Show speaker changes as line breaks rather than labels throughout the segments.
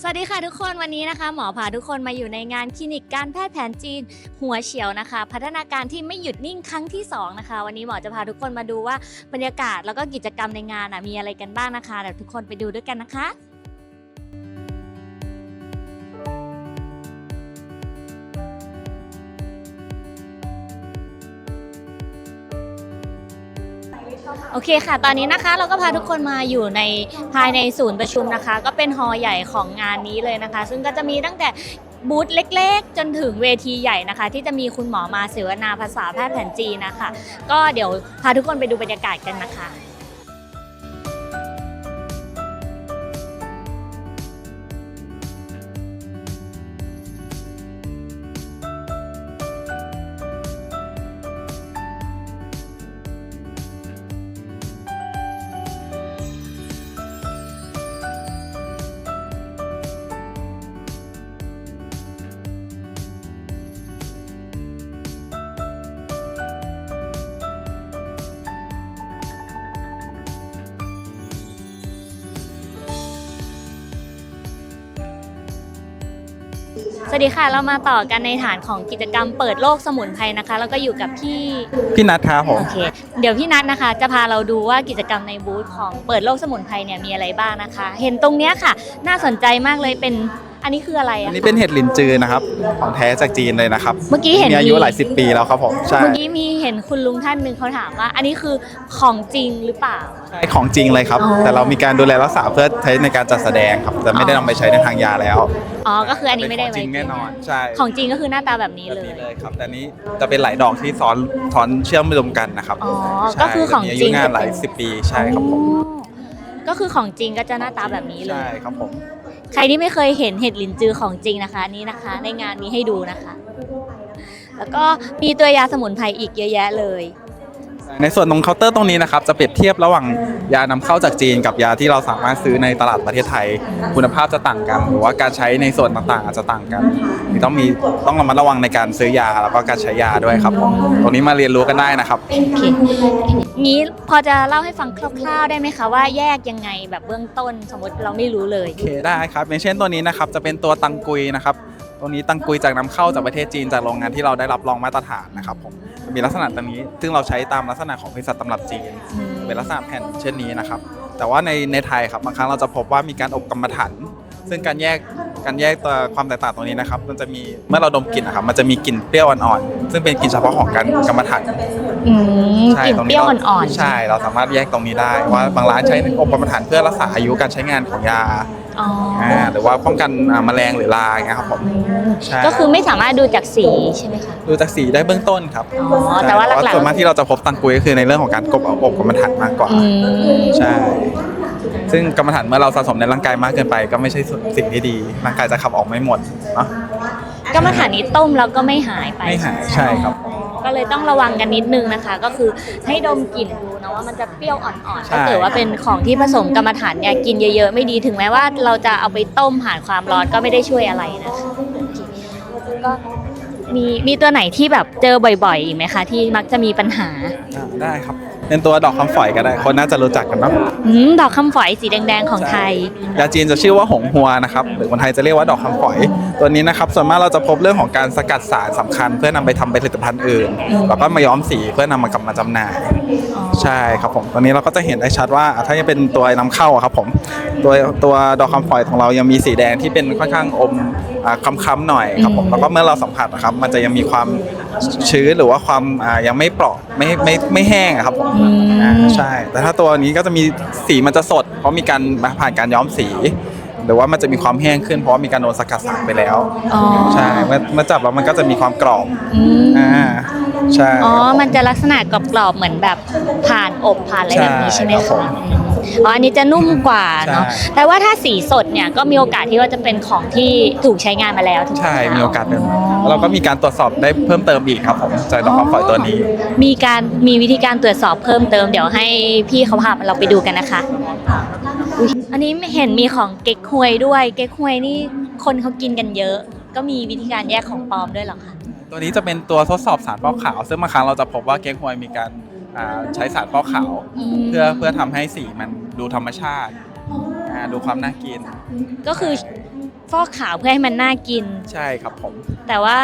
สวัสดีค่ะทุกคนวันนี้นะคะ หมอพาทุกคนมาอยู่ในงานคลินิกการแพทย์แผนจีน หัวเฉียวนะคะ พัฒนาการที่ไม่หยุดนิ่งครั้งที่สองนะคะ วันนี้หมอจะพาทุกคนมาดูว่าบรรยากาศแล้วก็กิจกรรมในงานมีอะไรกันบ้างนะคะเดี๋ยวทุกคนไปดูด้วยกันนะคะ โอเคค่ะ ตอนนี้นะคะเราก็พาทุกคนมาอยู่ในภายในศูนย์ประชุมนะคะ ก็เป็นฮอล์ใหญ่ของงานนี้เลยนะคะ ซึ่งก็จะมีตั้งแต่บูธเล็กๆ จนถึงเวทีใหญ่นะคะ ที่จะมีคุณหมอมาเสวนาภาษาแพทย์แผนจีนนะคะ ก็เดี๋ยวพาทุกคนไปดูบรรยากาศกันนะคะ วัสดีค่ะเรามาต่อกันในฐานของกิจกรรมเปิดโลกสมุนไพรนะคะ แล้วก็อยู่กับพี่
พี่นัทครับผม
โอเคเดี๋ยวพี่นัทนะคะ จะพาเราดูว่ากิจกรรมในบูธของเปิดโลกสมุนไพรเนี่ยมีอะไรบ้างนะคะ เห็นตรงเนี้ยค่ะ น่าสนใจมากเลยเป็น อันนี้คืออะไร
อั
อะ
นนี้
คะ
เป็นเห็ดลินจือนะครับ ของแท้จากจีนเลยนะครับ
เมื่อกี้เห็น
มีอายุ
มี
หลายสิบปีแล้วครับผมใช่
เมื่อกี้มีเห็นคุณลุงท่านหนึ่งเขาถามว่า อันนี้คือของจริงหรือเปล่า
ใช่ของจริงเลยครับ
อ๋อ
แต่เรามีการดูแลรักษาเพื่อใช้ในการจัดแสดงครับ แต่ไม่ได้นำไปใช้ในทางยาแล้ว
อ๋อก็คืออันนี้ไม่ได้
เป็
ไว้
ของจริงแน่นอนใช่
ของจริงก็คือหน้าตาแบบนี้
แบบ
เลย
นี้เลยครับแต่นี้จะเป็นหลายดอกที่ซ้อนซ้อนเชื่อมรวมกันนะครับ
อ๋อ
ใช่
ก็คือของ
มีอา
จริ
ยุ
ง
งานหลายสิบปีใช่ครับผม
อ๋อก็คือของจริงก็จะหน้าตาแบบนี้เล
ใช่
ย
ครับผม
ใครที่ไม่เคยเห็นเห็ดหลินจือของจริงนะคะนนี่นะคะ ในงานนี้ให้ดูนะคะ แล้วก็มีตัวยาสมุนไพรอีกเยอะแยะเลย
ในส่วนตรงเคาน์เตอร์ตรงนี้นะครับ จะเปรียบเทียบระหว่างยานำเข้าจากจีนกับยาที่เราสามารถซื้อในตลาดประเทศไทย คุณภาพจะต่างกัน หรือว่าการใช้ในส่วนต่างๆ อาจจะต่างกันมีต้องมีต้องระมัดระวังในการซื้อยาแล้วก็การใช้ยาด้วยครับผมตรงนี้มาเรียนรู้กันได้นะครับ
โอเคงี้พอจะเล่าให้ฟังคร่าวๆได้ไหมคะว่าแยกยังไงแบบเบื้องต้นสมมติเราไม่รู้เลย
โอเคได้ครับอย่างเช่นตัวนี้นะครับจะเป็นตัวตังกุยนะครับ ตัวนี้ตังกุยจากนำเข้าจากประเทศจีนจากโรงงานที่เราได้รับรองมาตรฐานนะครับผมมีลักษณะตรงนี้ ซึ่งเราใช้ตามลักษณะของบริษัทตำรับจีน เป็นลักษณะแผ่นเช่นนี้นะครับ แต่ว่าในในไทยครับบางครั้งเราจะพบว่ามีการอบกรรมฐานซึ่งการแยกการแยกตัวความแตกต่างตรงนี้นะครับ มันจะมีเมื่อเราดมกลิ่นนะครับ มันจะมีกลิ่นเปรี้ยวอ่อนๆ ซึ่งเป็นกลิ่นเฉพาะของการกรรมฐาน
อืม
ใช่
กลิ่น
ตรง
เปรี้ยว
รา
อ่อนๆ
ใช่ เราสามารถแยกตรงนี้ได้ ว่าบางร้านใช้อบกรรมฐานเพื่อรักษาอายุการใช้งานของยา
อ๋ออ
อ่าหรือว่าป้องกันอ่าแมลงหรือราอย่างเงี้ยครับผม ใช่
ก็คือไม่สามารถดูจากสีใช่ไหมคะ
ดูจากสีได้เบื้องต้นครับ
อ๋อแต่ว่าหลักๆ
ส่วนมากที่เราจะพบตังกุยก็คือในเรื่องของการกบอบกรรมฐานมากกว่า
อืม
ใช่ ซึ่งกรรมฐานเมื่อเราสะสมในร่างกายมากเกินไป ก็ไม่ใช่สิ่งที่ดี ร่างกายจะขับออกไม่หมดเนาะ
กรรมฐานนี้ต้มแล้วก็ไม่หายไป
ไม่หายใช่ครับ
ก็เลยต้องระวังกันนิดนึงนะคะ ก็คือให้ดมกลิ่นดูนะว่ามันจะเปรี้ยวอ่อนๆ
ใช่
ถ้าเกิดว่าเป็นของที่ผสมกรรมฐานเนี่ยกินเยอะ ๆ ไม่ดีถึงแม้ว่าเราจะเอาไปต้มผ่านความร้อนก็ไม่ได้ช่วยอะไรนะคะโอเคก็มีมีตัวไหนที่แบบเจอบ่อยๆอีกไหมคะที่มักจะมีปัญหา
อ่าได้ครับ เป็นตัวดอกคำฝอยก็ได้ คนน่าจะรู้จักกันเนาะ
อืมดอกคำฝอยสีแดงๆของไทย
ยาจีนจะชื่อว่าหงหัวนะครับหรือคนไทยจะเรียกว่าดอกคำฝอย ตัวนี้นะครับส่วนมากเราจะพบเรื่องของการสกัดสารสำคัญ เพื่อนำไปทำเป็นผลิตภัณฑ์อื่นแล้วก็มาย้อมสีเพื่อนำมากลับมาจำหน่าย ใช่ครับผมตัวนี้เราก็จะเห็นได้ชัดว่าถ้าจะเป็นตัวนำเข้าอะครับผมตัวตัวดอกคำฝอยของเรายังมีสีแดงที่เป็นค่อนข้างอมอ่า ค้ำๆหน่อยครับผม
อืม
แล้วก็เมื่อเราสัมผัสนะครับ มันจะยังมีความชื้นหรือว่าความอ่ายังไม่เปราะไม่ไม่ไม่แห้งอะครับผม
อืม
อ่าใช่ แต่ถ้าตัวนี้ก็จะมีสีมันจะสด เพราะมีการผ่านการย้อมสีหรือว่ามันจะมีความแห้งขึ้นเพราะว่ามีการโดนสกัดสารไปแล้ว
อ๋อ
ใช่เมื่อเมื่อจับแล้วมันก็จะมีความกรอบ
อืม
อ่าใช่
อ๋อมันจะลักษณะกรอบๆเหมือนแบบผ่านอบผ่านอะไรแบบนี้ใช่ไหม
ใช่ครั
คะ
บผม
อืม อ๋ออันนี้จะนุ่มกว่าเนาะ
ใช่
แต่ว่าถ้าสีสดเนี่ยก็มีโอกาสที่ว่าจะเป็นของที่ถูกใช้งานมาแล้วถูกไหม
ใช่
คะ
มีโอกาสเป็นเราก็มีการตรวจสอบได้เพิ่มเติมอีกครับผมจากดอกคำฝอยตัวนี้
มีการมีวิธีการตรวจสอบเพิ่มเติมเดี๋ยวให้พี่เขาพาเราไปดูกันนะคะอุ๊ยอันนี้เห็นมีของเก๊กฮวยด้วย เก๊กฮวยนี่คนเขากินกันเยอะ ก็มีวิธีการแยกของปลอมด้วยเหรอคะ
ตัวนี้จะเป็นตัวทดสอบสารฟอกขาว ซึ่งบางครั้งเราจะพบว่าเก๊กฮวยมีการ อ่าใช้สารฟอกขาว
อืม
เพื่อเพื่อทำให้สีมันดูธรรมชาติอ่าดูความน่ากิน
ก็คือฟอกขาวเพื่อให้มันน่ากิน
ใช่ครับผม
แต่ว่า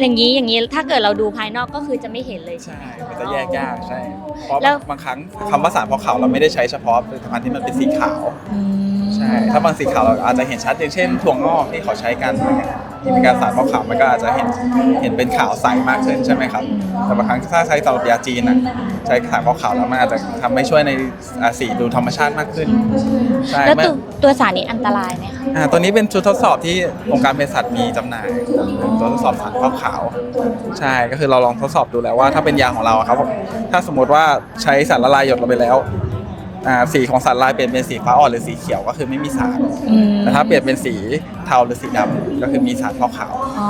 อย่างนี้อย่างนี้ถ้าเกิดเราดูภายนอกก็คือจะไม่เห็นเลยใช่
ใช่
ไหม
มันจะแยกยากใช่เพราะ
แล้ว
บางครั้งคำว่าสารฟอกขาวเราไม่ได้ใช้เฉพาะผลิตภัณฑ์ที่มันเป็นสีขาว
อืม
ใช่ ถ้าบางสีขาวเราอาจจะเห็นชัดอย่างเช่นถั่วงอกที่เขาใช้กันอะไรเงี้ย ที่มีการสารฟอกขาวมันก็อาจจะเห็นเห็นเป็นขาวใสมากขึ้นใช่ไหมครับ แต่บางครั้งถ้าใช้สำหรับยาจีนอะใช้สารฟอกขาวแล้วมันอาจจะทำให้ช่วยในอ่าสีดูธรรมชาติมากขึ้นใช่
แล้ว
ไม่
ตัวตัวสารนี้อันตรายไหมคะ
อ่าตัวนี้เป็นชุดทดสอบที่องค์การเภสัชมีจำหน่ายเป็นตัวทดสอบสารฟอกขาว ใช่ก็คือเราลองทดสอบดูแล้วว่าถ้าเป็นยาของเราอะครับผมถ้าสมมติว่าใช้สารละลายหยดลงไปแล้ว อ่าสีของสารละลายเปลี่ยนเป็นสีฟ้าอ่อนหรือสีเขียวก็คือไม่มีสาร
อืม
แต่ถ้าเปลี่ยนเป็นสีเทาหรือสีดำก็คือมีสารฟอกขาว
อ๋อ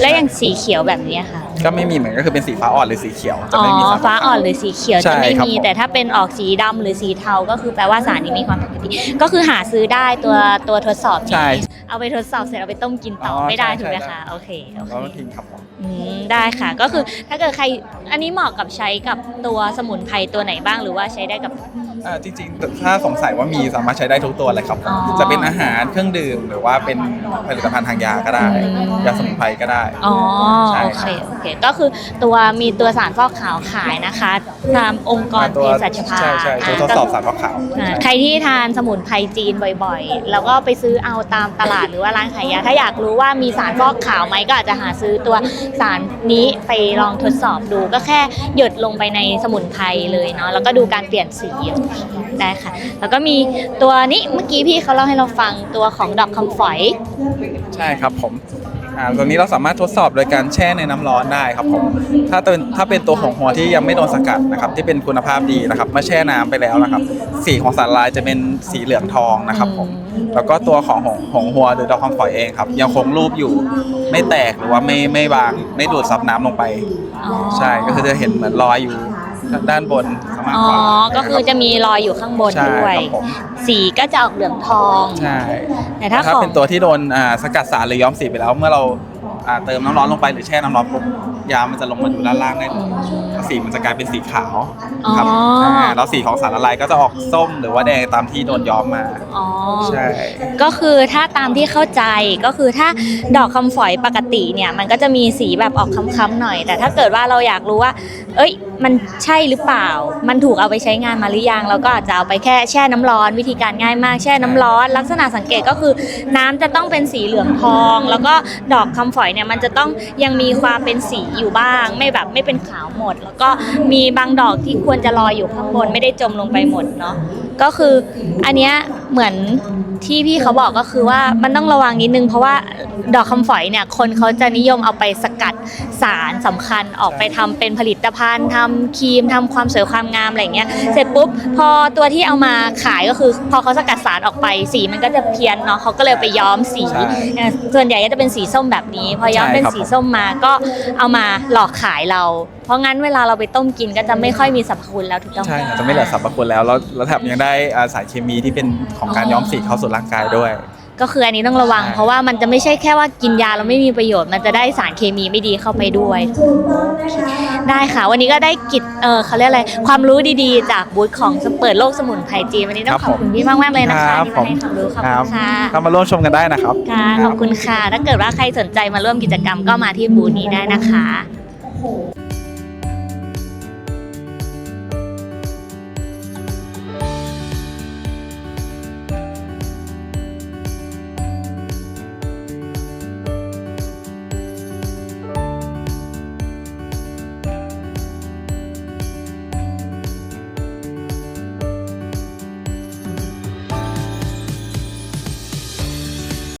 แล้วอย่างสีเขียวแบบนี้ค่ะ
ก็ไม่มีเหมือนก็คือเป็นสีฟ้าอ่อนหรือสีเขียวจะ
อ๋อ
ไม่มีสารฟกขว
ฟ้าอ่อนหรือสีเขียว
ใช่
จะไม่
ครับ
มี
ผม
แต่ถ้าเป็นออกสีดำหรือสีเทาก็คือแปลว่าสารนี้มีความผิดปกติ ก็คือหาซื้อได้ตัวตัวทดสอบนี้
ใช่
เอาไปทดสอบเสร็จเอาไปต้มกินต่ออ
อ
ไม่ได้
ใช่
ถูกไหม
ใช่
คะโอเคโอ
แล้ว
เค
ก็ทิ้งครับผม
อืมได้ค่ะก็คือถ้าเกิดใครอันนี้เหมาะกับใช้กับตัวสมุนไพรตัวไหนบ้างหรือว่าใช้ได้กับ
อ่าจริงๆ ถ้าสงสัยว่ามีสามารถใช้ได้ทุกตัวเลยครับ
อ๋อ
จะเป็นอาหารเครื่องดื่มหรือว่าเป็นผลิตภัณฑ์ทางยาก็ได้
อืม
ยาสมุนไพรก็ได้
อ๋อ
ใช่
โอเคโอเค ก็คือตัวมีตัวสารฟอกขาวขายนะคะ ตามองค์กร
ตั
เภ
ว
สัชภา
ใช่ใช่ตัวทดสอบสารฟอกขาว
อ่า
ใช่
ใครที่ทานสมุนไพรจีนบ่อยๆ แล้วก็ไปซื้อเอาตามตลาดหรือว่าร้านขายยา ถ้าอยากรู้ว่ามีสารฟอกขาวไหมก็อาจจะหาซื้อตัวสารนี้ไปลองทดสอบดูก็แค่หยดลงไปในสมุนไพรเลยเนาะแล้วก็ดูการเปลี่ยนสีได้ค่ะ แล้วก็มีตัวนี้เมื่อกี้พี่เขาเล่าให้เราฟังตัวของดอกคำฝอย
ใช่ครับผม อ่าตัวนี้เราสามารถทดสอบโดยการแช่ในน้ำร้อนได้ครับผมถ้าเป็นถ้าเป็นตัวของหัวที่ยังไม่โดนสกัดนะครับที่เป็นคุณภาพดีนะครับเมื่อแช่น้ำไปแล้วนะครับ สีของสารลายจะเป็นสีเหลืองทองนะครับผมแล้วก็ตัวของหงหงหัวหรือดอกคำฝอยเองครับ ยังคงรูปอยู่ไม่แตกหรือว่าไม่ไม่บางไม่ดูดซับน้ำลงไป
อ๋อ
ใช่ก็คือจะเห็นเหมือนรอยอยู่ ด้านบนซะมาก
อ๋อ
กว่า
ก็คือจะมีรอยอยู่ข้างบน
ใช่
ด้วย
ครับผม
สีก็จะออกเหลืองทอง
ใช่
แต่ถ้า
ถ้า
ของ
เป็นตัวที่โดนอ่าสกัดสารหรือย้อมสีไปแล้ว เมื่อเราอ่าเติมน้ำร้อนลงไปหรือแช่น้ำร้อนปุ๊บยามันจะลงมาอยู่ด้านล่างได้เลยแล้วสีมันจะกลายเป็นสีขาวครับ
อ๋ออ่า
แล้วสีของสารละลายก็จะออกส้มหรือว่าแดงตามที่โดนย้อมมา
อ๋อ
ใช่
ก็คือถ้าตามที่เข้าใจก็คือถ้าดอกคำฝอยปกติเนี่ย มันก็จะมีสีแบบออกค้ำๆหน่อย แต่ถ้าเกิดว่าเราอยากรู้ว่า เอ้ยมันใช่หรือเปล่า มันถูกเอาไปใช้งานมาหรือยังเราก็อาจจะเอาไปแค่แช่น้ำร้อน วิธีการง่ายมากแช่น้ำร้อน ลักษณะสังเกตก็คือน้ำจะต้องเป็นสีเหลืองทอง แล้วก็ดอกคำฝอยเนี่ยมันจะต้องยังมีความเป็นสีอยู่บ้าง ไม่แบบไม่เป็นขาวหมด แล้วก็มีบางดอกที่ควรจะลอยอยู่ข้างบนไม่ได้จมลงไปหมดเนาะก็คืออันเนี้ยเหมือนที่พี่เขาบอกก็คือว่ามันต้องระวังนิดนึง เพราะว่าดอกคำฝอยเนี่ยคนเขาจะนิยมเอาไปสกัดสารสำคัญออกไปทำเป็นผลิตภัณฑ์ทำครีมทำความสวยความงามอะไรเงี้ยเสร็จปุ๊บพอตัวที่เอามาขายก็คือ พอเขาสกัดสารออกไปสีมันก็จะเพี้ยนเนาะเขาก็เลยไปย้อมสีส่วนใหญ่ก็จะเป็นสีส้มแบบนี้ พอย้อมเป็นสีส้มมาก็เอามาหลอกขายเราเพราะงั้นเวลาเราไปต้มกินก็จะไม่ค่อยมีสรรพคุณแล้วถูกต้องห
ใช่จะไม่เหลือสรรพคุณแล้วแล้วแล้วแถมยังได้อ่าสารเคมีที่เป็นของการย้อมสีเข้าสู่ร่างกายด้วย
ก็คืออันนี้ต้องระวัง
ใช่
เพราะว่ามันจะไม่ใช่แค่ว่ากินยาแล้วไม่มีประโยชน์มันจะได้สารเคมีไม่ดีเข้าไปด้วยโอเคได้ค่ะ วันนี้ก็ได้กิจเออเขาเรียกอะไรความรู้ดีๆ จากบูธของเปิดโลกสมุนไพรจีนวันนี้ต้องขอบคุณพี่มากๆเลยนะคะ
ครับ
ที่มาให้ความรู้ขอบ
ค
คุ
รับ
ณค่ะ
เข้ามาร่วมชมกันได้นะครับ
ค่ะขอบคุณค่ะถ้าเกิดว่าใครสนใจมาร่วมกิจกรรมก็มาที่บูธนี้ได้นะคะ